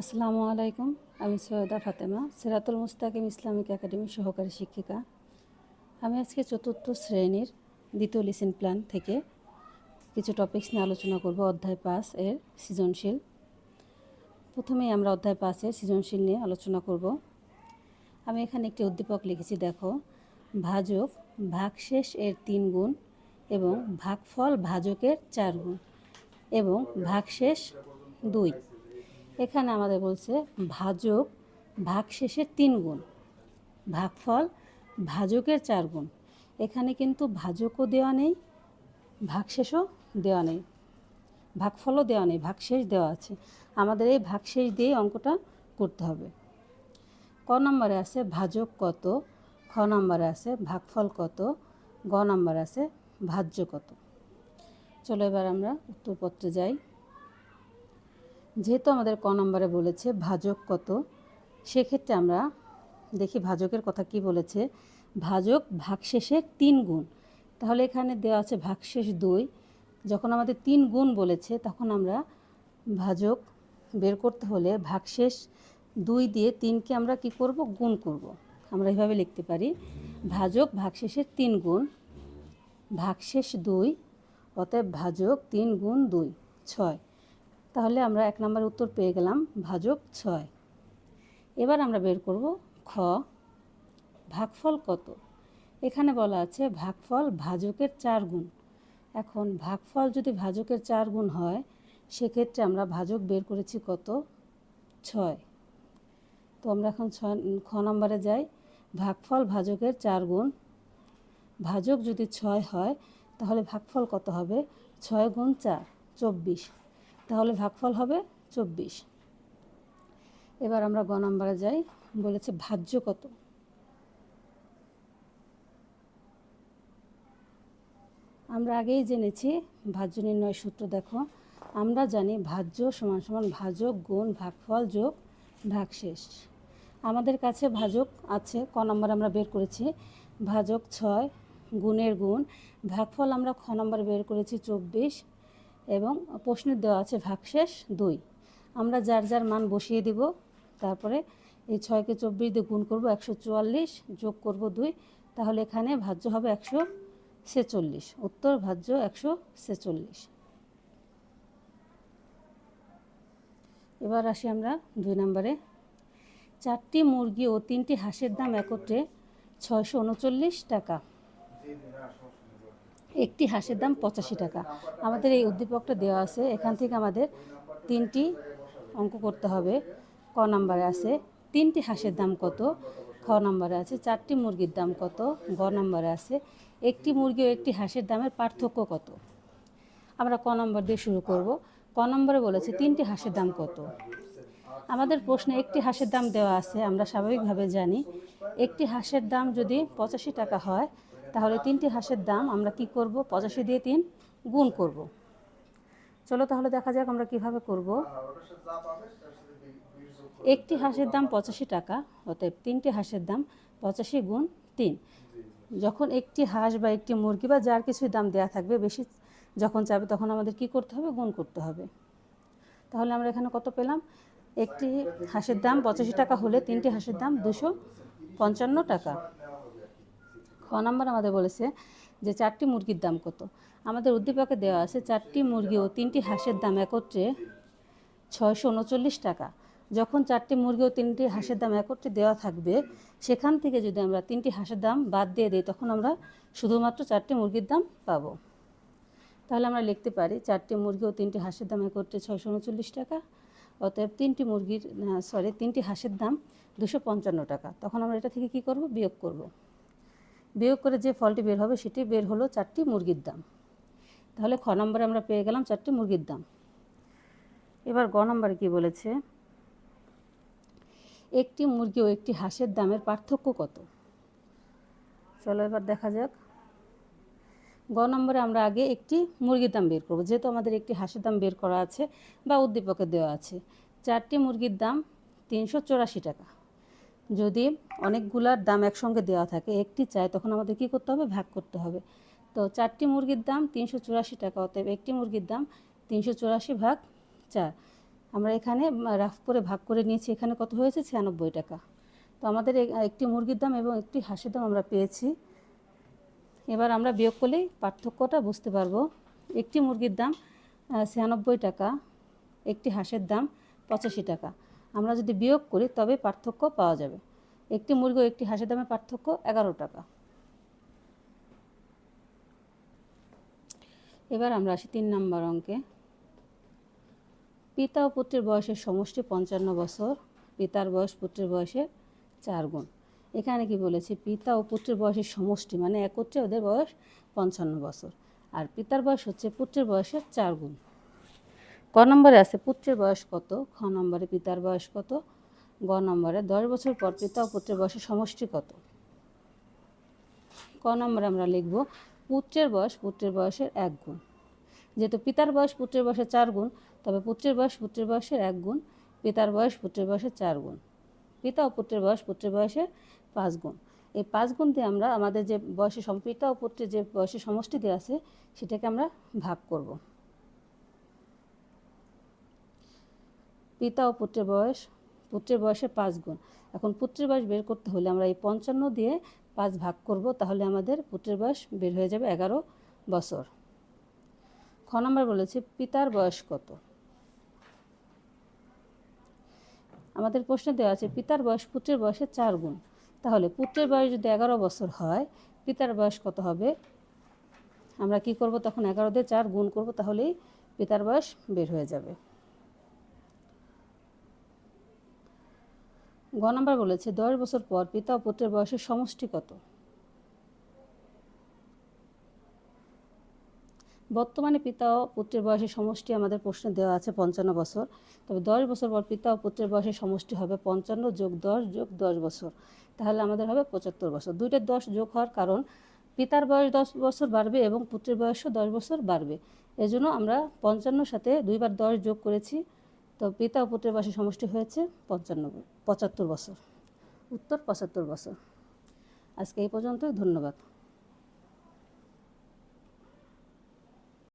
আসসালামু আলাইকুম, আমি সৈয়দা ফাতেমা, সিরাতুল মুস্তাকিম ইসলামিক একাডেমির সহকারী শিক্ষিকা। আমি আজকে চতুর্থ শ্রেণির দ্বিতীয় লিসেন প্ল্যান থেকে কিছু টপিকস নিয়ে আলোচনা করব অধ্যায় পাঁচ এর সৃজনশীল। প্রথমেই আমরা অধ্যায় পাঁচের সৃজনশীল নিয়ে আলোচনা করব। আমি এখানে একটি উদ্দীপক লিখেছি, দেখো, ভাজক ভাগশেষ এর তিন গুণ এবং ভাগফল ভাজকের চার গুণ এবং ভাগশেষ দুই। এখানে আমাদের বলছে ভাজক ভাগশেষের তিন গুণ। ভাগফল, ভাজকের চার গুণ। এখানে কিন্তু ভাজকও দেওয়া নেই ভাগশেষও দেওয়া নেই। ভাগফলও দেওয়া নেই ভাগশেষ দেওয়া আছে। আমাদের এই ভাগশেষ দিয়ে অঙ্কটা করতে হবে। ক নম্বরে আছে ভাজক কত, খ নম্বরে আছে ভাগফল কত, গ নম্বরে আছে ভাজ্য কত। চলো এবার আমরা উত্তরপত্রে যাই। যেহেতু আমাদের ক নম্বরে বলেছে ভাজক কত, সেক্ষেত্রে আমরা দেখি ভাজকের কথা কি বলেছে। ভাজক ভাগশেষের তিন গুণ। তাহলে এখানে দেওয়া আছে ভাগশেষ দুই। যখন আমাদের তিন গুণ বলেছে, তখন আমরা ভাজক বের করতে হলে ভাগশেষ দুই দিয়ে তিনকে আমরা কি করব? গুণ করব। আমরা এভাবে লিখতে পারি। ভাজক ভাগশেষের তিন গুণ, ভাগশেষ দুই, অতএব ভাজক তিন গুণ দুই, ছয়। তাহলে আমরা এক নম্বর উত্তর পেয়ে গেলাম ভাজক ছয়। এবার আমরা বের করব খ। ভাগফল কত? এখানে বলা আছে ভাগফল ভাজকের চার গুণ। এখন ভাগফল যদি ভাজকের চার গুণ হয়, সেক্ষেত্রে আমরা ভাজক বের করেছি কত? ছয়। তো আমরা এখন ছয় খ নম্বরে যাই। ভাগফল ভাজকের চার গুণ। ভাজক যদি ছয় হয়, তাহলে ভাগফল কত হবে? ছয় গুণ চার, চব্বিশ। তাহলে ভাগফল হবে চব্বিশ। এবার আমরা গ নম্বরে যাই, বলেছে ভাজ্য কত? আমরা আগেই জেনেছি ভাজ্য নির্ণয় সূত্র, দেখো। আমরা জানি ভাজ্য সমান সমান ভাজক গুণ ভাগফল যোগ ভাগশেষ। আমাদের কাছে ভাজক আছে, ক নম্বর আমরা বের করেছি, ভাজক ছয় গুণের গুণ। ভাগফল আমরা খ নম্বর বের করেছি চব্বিশ এবং প্রশ্নের দেওয়া আছে ভাগশেষ দুই। আমরা যার যার মান বসিয়ে দিব, তারপরে এই ছয়কে চব্বিশ দিয়ে গুণ করব একশো চুয়াল্লিশ, যোগ করব দুই, তাহলে এখানে ভাজ্য হবে একশো ছেচল্লিশ। উত্তর ভাজ্য একশো ছেচল্লিশ। এবার আসি আমরা দুই নম্বরে। চারটি মুরগি ও তিনটি হাঁসের দাম একত্রে ছয়শো উনচল্লিশ টাকা। একটি হাঁসের দাম পঁচাশি টাকা। আমাদের এই উদ্দীপকটা দেওয়া আছে। এখান থেকে আমাদের তিনটি অঙ্ক করতে হবে। ক নাম্বারে আছে, তিনটি হাঁসের দাম কত? খ নম্বরে আছে, চারটি মুরগির দাম কত? গ নম্বরে আছে, একটি মুরগি ও একটি হাঁসের দামের পার্থক্য কত? আমরা ক নম্বর দিয়ে শুরু করব। ক নম্বরে বলেছে, তিনটি হাঁসের দাম কত? আমাদের প্রশ্নে একটি হাঁসের দাম দেওয়া আছে, আমরা স্বাভাবিকভাবে জানি। একটি হাঁসের দাম যদি পঁচাশি টাকা হয় তাহলে তিনটি হাঁসের দাম আমরা কি করব? পঁচাশি দিয়ে তিন গুণ করব। চলো তাহলে দেখা যাক আমরা কীভাবে করব। একটি হাঁসের দাম পঁচাশি টাকা, অতএব তিনটি হাঁসের দাম পঁচাশি গুণ তিন। যখন একটি হাঁস বা একটি মুরগি বা যার কিছুই দাম দেওয়া থাকবে বেশি, যখন চাবে তখন আমাদের কি করতে হবে? গুণ করতে হবে। তাহলে আমরা এখানে কত পেলাম? একটি হাঁসের দাম পঁচাশি টাকা হলে তিনটি হাঁসের দাম দুশো পঞ্চান্ন টাকা। খ নম্বর আমাদের বলেছে যে চারটি মুরগির দাম কত? আমাদের উদ্দীপকে দেওয়া আছে চারটি মুরগি ও তিনটি হাঁসের দাম একত্রে ছয়শো উনচল্লিশ টাকা। যখন চারটি মুরগি ও তিনটি হাঁসের দাম একত্রে দেওয়া থাকবে, সেখান থেকে যদি আমরা তিনটি হাঁসের দাম বাদ দিয়ে দিই, তখন আমরা শুধুমাত্র চারটি মুরগির দাম পাবো। তাহলে আমরা লিখতে পারি চারটি মুরগি ও তিনটি হাঁসের দাম একত্রে ছয়শো উনচল্লিশ টাকা, অতএব তিনটি মুরগির সরি তিনটি হাঁসের দাম দুশো পঞ্চান্ন টাকা। তখন আমরা এটা থেকে কি করব? বিয়োগ করব। বিয়োগ করে যে ফলটি বের হবে সেটি বের হলো চারটি মুরগির দাম। তাহলে খ নম্বরে আমরা পেয়ে গেলাম চারটি মুরগির দাম। এবার গ নম্বরে কী বলেছে? একটি মুরগি ও একটি হাঁসের দামের পার্থক্য কত? চলো এবার দেখা যাক। গ নম্বরে আমরা আগে একটি মুরগির দাম বের করব। যেহেতু আমাদের একটি হাঁসের দাম বের করা আছে বা উদ্দীপকে দেওয়া আছে। চারটি মুরগির দাম তিনশো চৌরাশি টাকা। যদি অনেকগুলার দাম একসঙ্গে দেওয়া থাকে, একটি চাই তখন আমাদের কী করতে হবে? ভাগ করতে হবে। তো চারটি মুরগির দাম তিনশো চুরাশি টাকা, অতএব একটি মুরগির দাম তিনশো চুরাশি ভাগ চার। আমরা এখানে রাফ করে ভাগ করে নিয়েছি, এখানে কত হয়েছে? ছিয়ানব্বই টাকা। তো আমাদের একটি মুরগির দাম এবং একটি হাঁসের দাম আমরা পেয়েছি। এবার আমরা বিয়োগ করলেই পার্থক্যটা বুঝতে পারব। একটি মুরগির দাম ছিয়ানব্বই টাকা, একটি হাঁসের দাম পঁচাশি টাকা। আমরা যদি বিয়োগ করি তবে পার্থক্য পাওয়া যাবে। একটি মুরগি ও একটি হাঁসের দামের পার্থক্য এগারো টাকা। এবার আমরা আসি তিন নম্বর অঙ্কে। পিতা ও পুত্রের বয়সের সমষ্টি পঞ্চান্ন বছর, পিতার বয়স পুত্রের বয়সের চার গুণ। এখানে কি বলেছে? পিতা ও পুত্রের বয়সের সমষ্টি মানে একত্রে ওদের বয়স পঞ্চান্ন বছর, আর পিতার বয়স হচ্ছে পুত্রের বয়সের চার গুণ। ক নম্বরে আছে, পুত্রের বয়স কত? খ নম্বরে পিতার বয়স কত? গ নম্বরে দশ বছর পর পিতা ও পুত্রের বয়সের সমষ্টি কত? ক নম্বরে আমরা লিখব, পুত্রের বয়স পুত্রের বয়সের এক গুণ। যেহেতু পিতার বয়স পুত্রের বয়সের চার গুণ, তবে পুত্রের বয়স পুত্রের বয়সের এক গুণ, পিতার বয়স পুত্রের বয়সের চার গুণ। পিতা ও পুত্রের বয়স পুত্রের বয়সের পাঁচ গুণ। এই পাঁচ গুণ দিয়ে আমরা আমাদের যে বয়সের পিতা ও পুত্রের যে বয়সের সমষ্টি দেওয়া আছে, সেটাকে আমরা ভাগ করব। পিতা ও পুত্রের বয়স, পুত্রের বয়সে পাঁচ গুণ। এখন পুত্রের বয়স বের করতে হলে আমরা এই পঞ্চান্ন দিয়ে পাঁচ ভাগ করব, তাহলে আমাদের পুত্রের বয়স বের হয়ে যাবে এগারো বছর। খ নম্বর বলেছে, পিতার বয়স কত? আমাদের প্রশ্নে দেওয়া আছে, পিতার বয়স পুত্রের বয়সে চার গুণ। তাহলে পুত্রের বয়স যদি এগারো বছর হয়, পিতার বয়স কত হবে? আমরা কি করব তখন এগারো দিয়ে চার গুণ করব, তাহলেই পিতার বয়স বের হয়ে যাবে। গ নম্বর বলেছে, দশ বছর পর পিতা ও পুত্রের বয়সের সমষ্টি কত? বর্তমানে পিতা ও পুত্রের বয়সের সমষ্টি আমাদের প্রশ্নে দেওয়া আছে পঞ্চান্ন বছর। তবে দশ বছর পর পিতা ও পুত্রের বয়সের সমষ্টি হবে পঞ্চান্ন যোগ দশ যোগ দশ বছর। তাহলে আমাদের হবে পঁচাত্তর বছর। দুইটা দশ যোগ হওয়ার কারণ, পিতার বয়স দশ বছর বাড়বে এবং পুত্রের বয়সও দশ বছর বাড়বে। এজন্য আমরা পঞ্চান্ন সাথে দুইবার দশ যোগ করেছি। তো পিতা পুত্রের বয়সের সমষ্টি হয়েছে পঞ্চান্ন, পঁচাত্তর বছর। উত্তর পঁচাত্তর বছর। আজকে এই পর্যন্ত ধন্যবাদ।